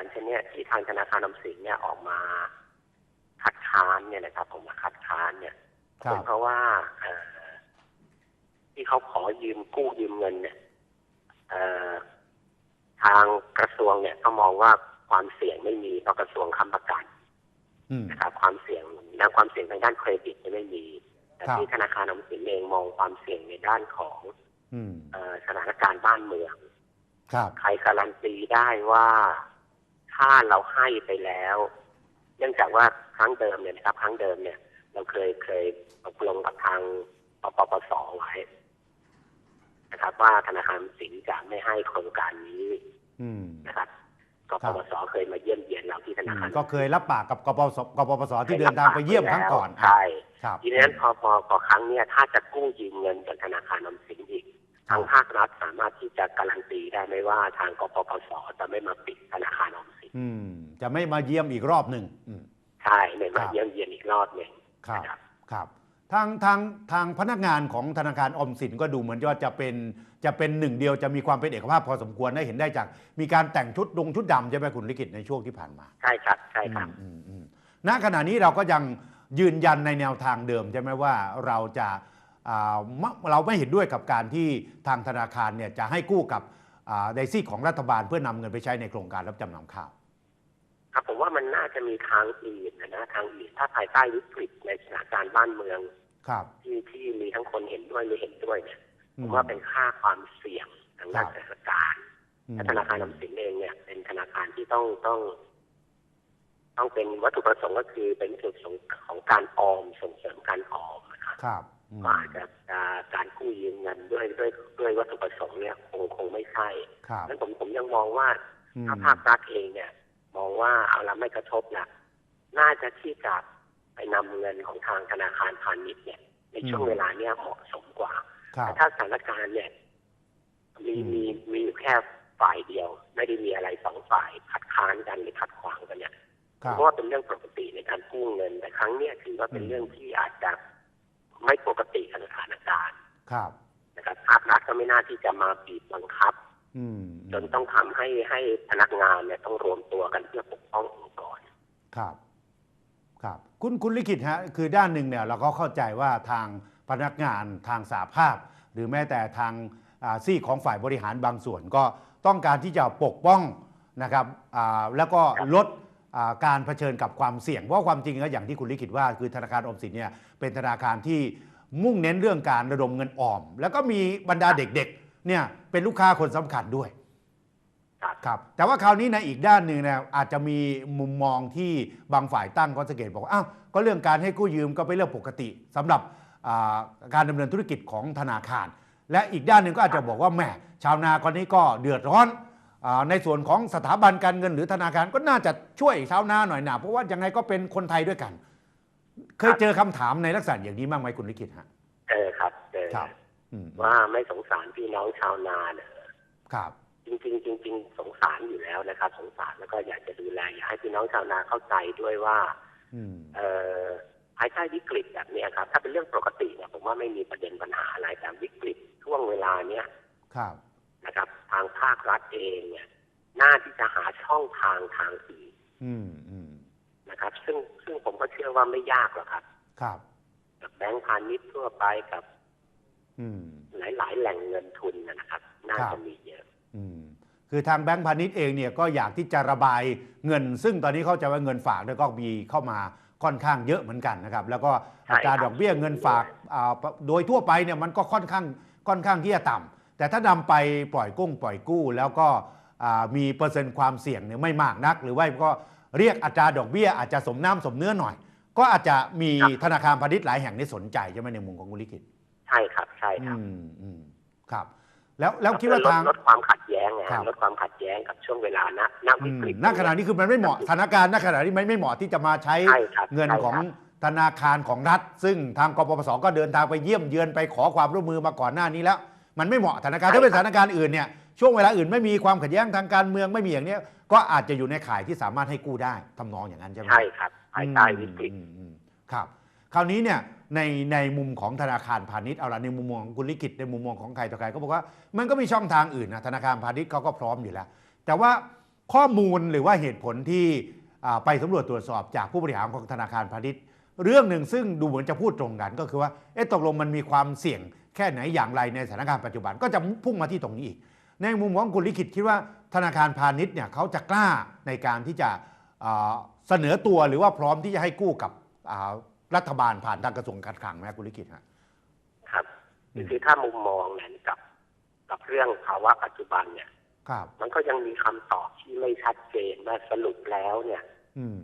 กันเช่นเนี้ยที่ทางธนาคารออมสินเนี่ยออกมาคัดค้านเนี่ยนะครับ ผมมาคัดค้านเนี่ยครัเป็บนเพราะว่าเอ่อที่เขาขอยืมกู้ยืมเงิน เนี่ยเอ่อทางกระทรวงเนี่ย ก็มองว่าความเสี่ยงไม่มีเพราะกระทรวงค้ำประกันอืมนะครับความเสี่ยงด้านความเสี่ยงทางด้านเครดิตเนี่ยไม่มีแต่ครับที่ธนาคารออมสินเองมองความเสี่ยงในด้านของอืมเอ่อสถานการณ์บ้านเมืองครับใครการันตีได้ว่า ถ้าเราให้ไปแล้ว เนื่องจากว่าครั้งเดิมเนี่ยนะครับ ครั้งเดิมเนี่ย เราเคยเคยตกลงกับทางปปปสไว้นะครับ ว่าธนาคารออมสินจะไม่ให้โครงการนี้อืมนะครับกครัปบปสเคยมาเยี่ยมเยียนเราที่ธนาคารก็เคยรับปากกับกปสกปปสที่เดินทางไปเยี่ยมครั้งก่อนใช่ครับทีนี้พอพอพอครั้งเนี้ยถ้าจะกู้ยืมเงินจากธนาคารออมสินอีกทางภาครัฐสามารถที่จะการันตีได้ไหมว่า ทางกปปสจะไม่มาปิดธนาคารออมสิน อืม จะไม่มาเยี่ยมอีกรอบหนึ่งอืมใช่ไม่ครัมาบเยี่ยมเยียนอีกรอบหนึ่งครับนะครับครับ ทางทางทางพนักงานของธนาคารออมสินก็ดูเหมือนว่าจะเป็นจะเป็นหนึ่งเดียวจะมีความเป็นเอกภาพพอสมควรได้เห็นได้จาก มีการแต่งชุดดงชุดดำใช่ไหมคุณลิขิตในช่วงที่ผ่านมา ใช่ครับใช่ครับอืมอืมอืมณขณะนี้เราก็ยังยืนยันในแนวทางเดิมใช่ไหมว่าเราจะอ่าไม่เราไม่เห็นด้วยกับการที่ทางธนาคารเนี่ยจะให้กู้กับอ่าในซีกของรัฐบาลเพื่อนำเงินไปใช้ในโครงการรับจำนำข้าว ครับผมว่ามันน่าจะมีทางอื่นนะนะทางอื่นถ้าภายใต้วิกฤตในสถานการณ์บ้านเมืองครับที่ที่มีทั้งคนเห็นด้วยไม่เห็นด้วยเนี่ยอืผมมว่าเป็นค่าความเสี่ยงทางด้านครับสถานการณ์อืมและธนาคารออมสินเองเนี่ย เป็นธนาคารที่ต้องต้อง ต้องเป็นวัตถุประสงค์ก็คือเป็นวัตถุประสงค์ของการออมส่งเสริมการออมนะครับครับอืมก็อาจจะจะการกู้ยืมเงินด้วยด้วยด้วยวัตถุประสงค์เนี่ยคงคงไม่ใช่ครับนั้นผมผมยังมองว่าอืมถ้าภาครัฐเองเนี่ย มองว่าเอาละไม่กระทบนะน่าจะที่จะไปนำเงินของทางธนาคารพาณิชย์เนี่ย ในช่วงเวลาเนี้ยเหมาะสมกว่าครับแต่ถ้าสถานการณ์เนี่ยมีอืมมีมีอยู่แค่ฝ่ายเดียว ไม่ได้มีอะไรสองฝ่ายขัดค้านกันหรือขัดขวางกันเนี่ยครัเพบราะว่าเป็นเรื่องปกติในการกู้เงิน แต่ครั้งเนี้ยถือว่าเป็นอืมเรื่องที่อาจจะไม่ปกติกับสถานการณ์ ครับนะครับภาครัฐก็ไม่น่าที่จะมาบีบบังคับอืม จนต้องทำให้ให้พนักงานเนี่ยต้องรวมตัวกันเพื่อปกป้ององค์กรครับ ครับ คุณคุณลิขิตฮะคือด้านหนึ่งเนี่ยเราก็เข้าใจว่าทางพนักงานทางสาภาพ หรือแม้แต่ทางอ่าซีกของฝ่ายบริหารบางส่วนก็ต้องการที่จะปกป้องนะครับอ่าแล้วก็ครับลดอ่าการเผชิญกับความเสี่ยง เพราะความจริงแล้วอย่างที่คุณลิขิตว่า คือธนาคารออมสินเนี่ยเป็นธนาคารที่มุ่งเน้นเรื่องการระดมเงินออม แล้วก็มีบรรดาเด็กๆ เนี่ยเป็นลูกค้าคนสำคัญด้วยครับครับแต่ว่าคราวนี้ในอีกด้านหนึ่งนะอาจจะมีมุมมองที่บางฝ่ายตั้งข้อสังเกตบอกว่าอ้าวก็เรื่องการให้กู้ยืมก็เป็นเรื่องปกติสำหรับอ่าการดำเนินธุรกิจของธนาคาร และอีกด้านหนึ่งก็อาจจะบอกว่าแหมชาวนาคนนี้ก็เดือดร้อนอาในส่วนของสถาบันการเงินหรือธนาคารก็น่าจะช่วยชาวนาหน่อยนะเพราะว่ายังไงก็เป็นคนไทยด้วยกัน เคยเจอคำถามในลักษณะอย่างนี้บ้างไหมคุณลิขิตฮะเจอครับเจอครับอืม ว่าไม่สงสารพี่น้องชาวนาเนี่ยครับจริงๆจริงๆสงสารอยู่แล้วนะครับ สงสารแล้วก็อยากจะดูแลอยากให้พี่น้องชาวนาเข้าใจด้วยว่าอืมเอ่อภายใต้วิกฤตแบบเนี้ยครับ ถ้าเป็นเรื่องปกติเนี่ยผมว่าไม่มีประเด็นปัญหาอะไรแต่วิกฤตช่วงเวลาเนี้ยครับนะครับ ทางภาครัฐเองเนี่ยน่าที่จะหาช่องทางทางอื่นอืมอืมนะครับ ซึ่งซึ่งผมก็เชื่อว่าไม่ยากหรอกครับ ครับกับแบงก์พาณิชย์ทั่วไปกับ อืมหลายๆแหล่งเงินทุนนะนะครับน่าครัจะบมีเยอะอืมคือทางแบงก์พาณิชย์เองเนี่ยก็อยากที่จะระบายเงิน ซึ่งตอนนี้เข้าใจว่าเงินฝากเนี่ยก็มีเข้ามาค่อนข้างเยอะเหมือนกันนะครับ แล้วก็อัตราใช่ครับดอกเบี้ยเงินฝากอ่าโดยทั่วไปเนี่ยมันก็ค่อนข้างค่อนข้างที่จะต่ำแต่ถ้านำไปปล่อยกุ้งปล่อยกู้ แล้วก็อ่ามีเปอร์เซ็นต์ความเสี่ยงเนี่ยไม่มากนัก หรือว่าก็เรียกอัตราดอกเบี้ยอาจจะสมน้ำสมเนื้อหน่อย ก็อาจจะมีธนาคารพาณิชย์หลายแห่งที่สนใจใช่ไหมในมุมของคุณลิขิต ใช่ครับใช่ครับอืมอืมครับ แล้วแล้วคิดว่าลทางลดความขัดแย้งไงครัฮะบลดความขัดแย้งกับช่วงเวลาณณอืวิมกฤตณขณะนี้คือมันไม่เหมาะสถานการณ์ณขณะนี้มันไม่เหมาะที่จะมาใช้ ใช่ครับเงินใช่ของครับธนาคารของรัฐ ซึ่งทางกปปสก็เดินทางไปเยี่ยมเยือนไปขอความร่วมมือมาก่อนหน้านี้แล้ว มันไม่เหมาะสถานการณ์ถ้าเป็นสถานการณ์อื่นเนี่ยช่วงเวลาอื่นไม่มีความขัดแย้งทางการเมืองไม่มีอย่างเนี้ยก็อาจจะอยู่ในข่ายที่สามารถให้กู้ได้ทำนองอย่างนั้นใช่ไหมใช่ครับภายใต้วิกฤต อืมอืมครับ คราวนี้เนี่ยในในมุมของธนาคารพาณิชย์เอาละในมุมมองของคุณลิขิตในมุมมองของใครต่อใครก็บอกว่ามันก็มีช่องทางอื่นนะธนาคารพาณิชย์เขาก็พร้อมอยู่แล้ว แต่ว่าข้อมูลหรือว่าเหตุผลที่ไปสำรวจตรวจสอบจากผู้บริหารของธนาคารพาณิชย์ เรื่องหนึ่งซึ่งดูเหมือนจะพูดตรงกันก็คือว่าเอ๊ะตกลงมันมีความเสี่ยงแค่ไหนอย่างไรในสถานการณ์ปัจจุบันก็จะพุ่งมาที่ตรงนี้อีก ในมุมของคุณลิขิตคิดว่าธนาคารพาณิชย์เนี่ยเขาจะกล้าในการที่จะเสนอตัวหรือว่าพร้อมที่จะให้กู้กับ รัฐบาลผ่านทางกระทรวงการคลังไหมครับคุณลิขิตฮะครับอืมคือถ้ามุมมองเนี่ยกับ กับเรื่องภาวะปัจจุบันเนี่ยครับมันก็ยังมีคำตอบที่ไม่ชัดเจนว่าสรุปแล้วเนี่ย อืม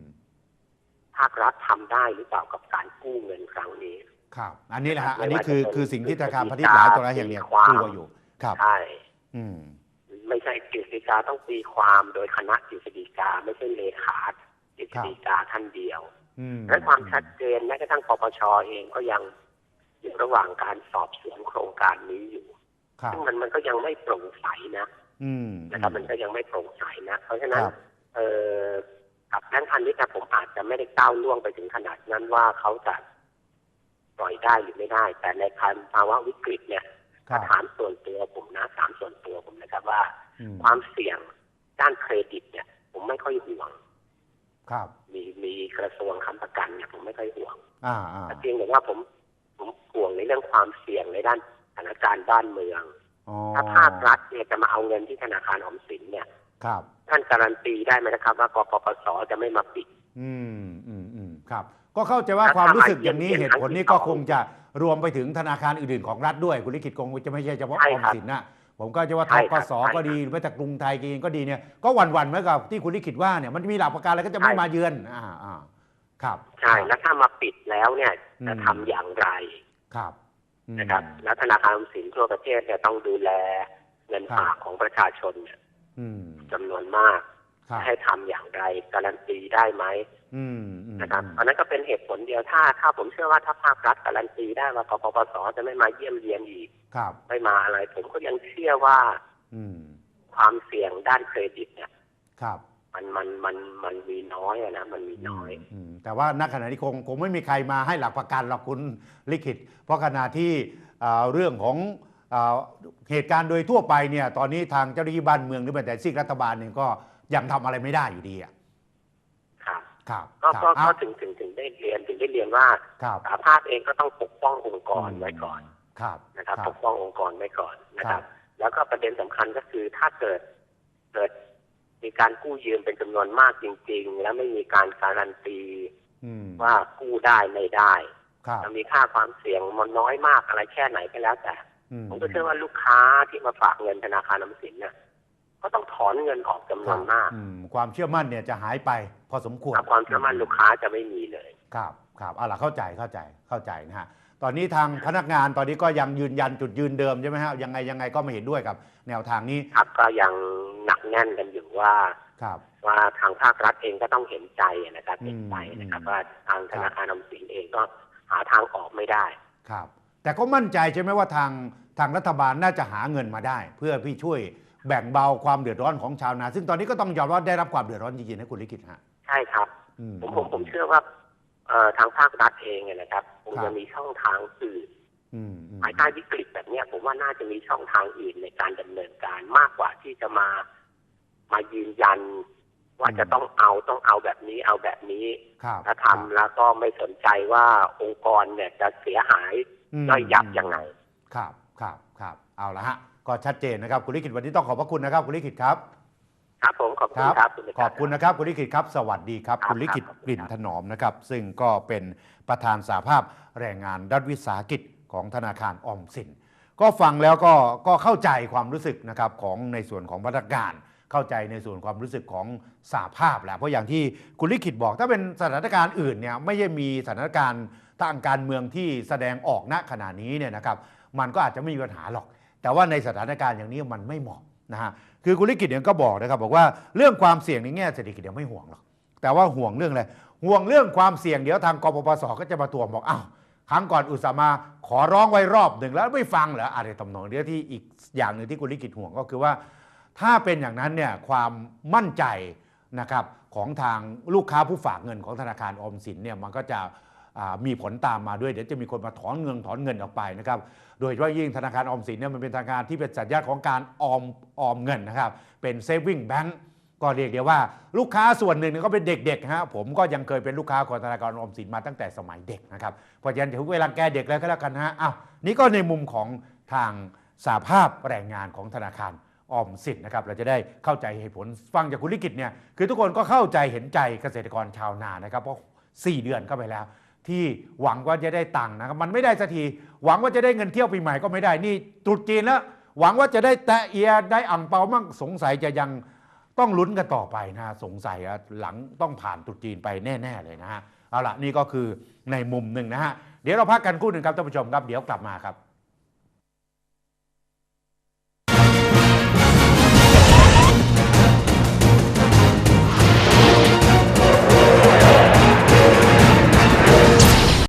ภาครัฐทำได้หรือเปล่ากับการกู้เงินครั้งนี้ ครับ อันนี้แหละฮะไม่ว่าอันนี้คือจะเป็นคือสิ่งที่ธนาคารพาณิชกฤษย์หฎีลายกาตัวหลายแห่งเนี่ยตีความกลัวอยู่ ครับใช่อืม ไม่ใช่กฤษฎีกาต้องตีความโดยคณะกฤษฎีกาไม่ใช่เลขา กฤษฎีกาท่านเดียวอืม และความชัดเจนแม้กระทั่งปปชเองก็ยังอยู่ระหว่างการสอบสวนโครงการนี้อยู่ครับซึ่งมันมันก็ยังไม่โปร่งใสนะอืมนะครับมันก็ยังไม่โปร่งใสนะเพราะฉะนั้นครับเออกับแบงค์พันธุ์นี้นะผมอาจจะไม่ได้ก้าวล่วงไปถึงขนาดนั้นว่าเขาจะปล่อยได้หรือไม่ได้ แต่ในภาวะวิกฤตเนี่ยครัถ้าบถามส่วนตัวผมนะถามส่วนตัวผมนะครับว่าอืมความเสี่ยงด้านเครดิตเนี่ย ผมไม่ค่อยห่วง ครับมีมีกระทรวงค้ำประกันเนี่ยผมไม่ค่อยห่วงอ่าอ่าแต่เพียงแต่ว่าผมผมห่วงในเรื่องความเสี่ยงในด้านสถานการณ์บ้านเมืองอ๋อถ้าภาครัฐเนี่ยจะมาเอาเงินที่ธนาคารออมสินเนี่ย ครับ ท่านการันตีได้ไหมนะครับ ว่ากปปสจะไม่มาปิด อืมอืมอืมครับ ก็เข้าใจว่าถ้าความรู้สึกอย่างนี้ทำไมเหตุผลนี้ก็เยี่ยมๆคงจะรวมไปถึงธนาคารอื่นๆของรัฐด้วย คุณลิขิตคงจะไม่ใช่เฉพาะใช่ออมครับสินนะ ผมก็จะว่าทใช่กครับสใช่ก็ดีหรือแม้แต่กรุงไทยเองก็ดีเนี่ยก็หวั่นๆเหมือนกับที่คุณลิขิตว่าเนี่ยมันมีหลักประกันอะไรก็จะไม่ใช่มาเยือนอ่าอ่าครับใช่แล้วถ้ามาปิดแล้วเนี่ยอืมจะทำอย่างไรครับอืมนะครับแล้วธนาคารออมสินทั่วประเทศเนี่ยต้องดูแลเงินครับฝากของประชาชนเนี่ยอืมจำนวนมากครับให้ทำอย่างไรการันตีได้ไหมอืมอืม นะครับอืมอันนั้นก็เป็นเหตุผลเดียวถ้า ถ้าผมเชื่อว่าถ้าภาครัฐการันตีได้ว่ากปปสจะไม่มาเยี่ยมเยียนอีกครับไม่มาอะไร ผมก็ยังเชื่อว่า อืมความเสี่ยงด้านเครดิตเนี่ย ครับมันมันมันมันมีน้อยอะนะมันมีน้อยอืมแต่ว่าณขณะนี้คงคงไม่มีใครมาให้หลักประกันหรอกคุณลิขิต เพราะขณะที่อ่าเรื่องของอ่าเหตุการณ์โดยทั่วไปเนี่ย ตอนนี้ทางเจ้าหน้าที่บ้านเมืองหรือแม้แต่ซีกรัฐบาลเนี่ยก็ยังทำอะไรไม่ได้อยู่ดีอะ ครับครับก็ครับก็ก็อะถึงถึงถึงได้เรียนถึงได้เรียนว่าครับสาภาพเองก็ต้องปกป้ององค์กรไว้ก่อนครับนะครับครัปบกป้ององค์กรไว้ก่อนนะคครัรับบแล้วก็ประเด็นสำคัญก็คือถ้าเกิดเกิดมีการกู้ยืมเป็นจำนวนมากจริง ๆ แล้วไม่มีการการันตีอืมว่ากู้ได้ไม่ได้ครับจะมีค่าความเสี่ยงมันน้อยมากอะไรแค่ไหนก็แล้วแต่อืผมก็เชื่อว่าลูกค้าที่มาฝากเงินธนาคารออมสินเนี่ย ก็ต้องถอนเงินออกจำนวนมากอืมความเชื่อมั่นเนี่ยจะหายไปพอสมควรครับความเชื่อมั่นลูกค้าจะไม่มีเลย ครับครับเอาล่ะเข้าใจเข้าใจเข้าใจนะฮะตอนนี้ทางพนักงานตอนนี้ก็ยังยืนยันจุดยืนเดิมใช่ไหมฮะยังไงยังไงก็ไม่เห็นด้วยกับ แนวทางนี้ครับก็ยังหนักแน่นกันอยู่ว่าครับว่าทางภาครัฐเองก็ต้องเห็นใจนะครับอืมเห็นใจนะครับอืมว่าทางธนาคารออมสินเองก็หาทางออกไม่ได้ครับ แต่ก็มั่นใจใช่ไหมว่าทางทางรัฐบาลน่าจะหาเงินมาได้ เพื่อพี่ช่วย แบ่งเบาความเดือดร้อนของชาวนา ซึ่งตอนนี้ก็ต้องยอมรับได้รับความเดือดร้อนจริงๆนะคุณลิขิตฮะใช่ครับอืผมผมผมเชื่อว่าเอ่อทางภาครัฐเองเนี่ยนะครับคงครัจะบมีช่องทางอื่นอืมอืมภายใต้วิกฤตแบบเนี้ยผมว่าน่าจะมีช่องทางอื่นในการดำเนินการมากกว่าที่จะมามายืนยัน ว่าจะต้องเอาต้องเอาแบบนี้เอาแบบนี้ครับแล้วทำแล้วก็ไม่สนใจว่าองค์กรเนี่ยจะเสียหายมย่อยยับยังไง ครับครับครับเอาละฮะ ก็ชัดเจนนะครับ คุณลิขิตวันนี้ต้องขอบพระคุณนะครับ คุณลิขิตครับครับผมขอบคุณครับณขอบคุณนะครับคุณลิขิตครับ สวัสดีครับครับคุณลิขิตครับกลิ่นถนอมนะครับ ซึ่งก็เป็นประธานสาภาพแรงงานรัฐวิสาหกิจของธนาคารออมสิน ก็ฟังแล้วก็ก็เข้าใจความรู้สึกนะครับของในส่วนของพนักงานเข้าใจในส่วนความรู้สึกของสาภาพแหละเพราะอย่างที่คุณลิขิตบอก ถ้าเป็นสถานการณ์อื่นเนี่ยไม่ใช่มีสถานการณ์ทางการเมืองที่แสดงออกณขณะนี้เนี่ยนะครับ มันก็อาจจะไม่มีปัญหาหรอก แต่ว่าในสถานการณ์อย่างนี้มันไม่เหมาะนะฮะคือคุณลิขิตเนี่ยก็บอกนะครับบอกว่าเรื่องความเสี่ยงในแง่เศรษฐกิจเดี๋ยวไม่ห่วงหรอกแต่ว่าห่วงเรื่องอะไรห่วงเรื่องความเสี่ยงเดี๋ยวทางกปปสก็จะมาตรวจบอกอ้าวครั้งก่อนอุตสาหมาขอร้องไว้รอบหนึ่งแล้วไม่ฟังเหรออะไรตำนองเดียวที่อีกอย่างหนึ่งที่คุณลิขิตห่วงก็คือว่า ถ้าเป็นอย่างนั้นเนี่ยความมั่นใจนะครับของทางลูกค้าผู้ฝากเงินของธนาคารออมสินเนี่ยมันก็จะ มีผลตามมาด้วยเดี๋ยวจะมีคนมาถอนเงินถอนเงินออกไปนะครับโดยเฉพาะยิ่งธนาคารออมสินเนี่ยมันเป็นธนาคารที่เป็นสัญญาของการออมออมเงินนะครับเป็นเซฟวิ่งแบงค์ก็เรียกได้ว่าลูกค้าส่วนหนึ่งเนี่ยก็เป็นเด็กๆฮะผมก็ยังเคยเป็นลูกค้าของธนาคารออมสินมาตั้งแต่สมัยเด็กนะครับเพราะฉะนั้นถึงเวลาแกเด็กแล้วก็แล้วกันฮะอ้าวนี่ก็ในมุมของทางสาภาพแรงงานของธนาคารออมสินนะครับเราจะได้เข้าใจเหตุผลฟังจากคุณลิกิตเนี่ยคือทุกคนก็เข้าใจเห็นใจเกษตรกรชาวนานะครับเพราะ4 เดือนเข้าไปแล้ว ที่หวังว่าจะได้ตังค์นะครับมันไม่ได้สักทีหวังว่าจะได้เงินเที่ยวปีใหม่ก็ไม่ได้นี่ตรุษจีนแล้วหวังว่าจะได้แตะเอียได้อ่งเปามั่งสงสัยจะยังต้องลุ้นกันต่อไปนะสงสัยอะหลังต้องผ่านตรุษจีนไปแน่ ๆ เลยนะฮะเอาละนี่ก็คือในมุมหนึ่งนะฮะเดี๋ยวเราพักกันคู่หนึ่งครับท่านผู้ชมครับเดี๋ยวกลับมาครับ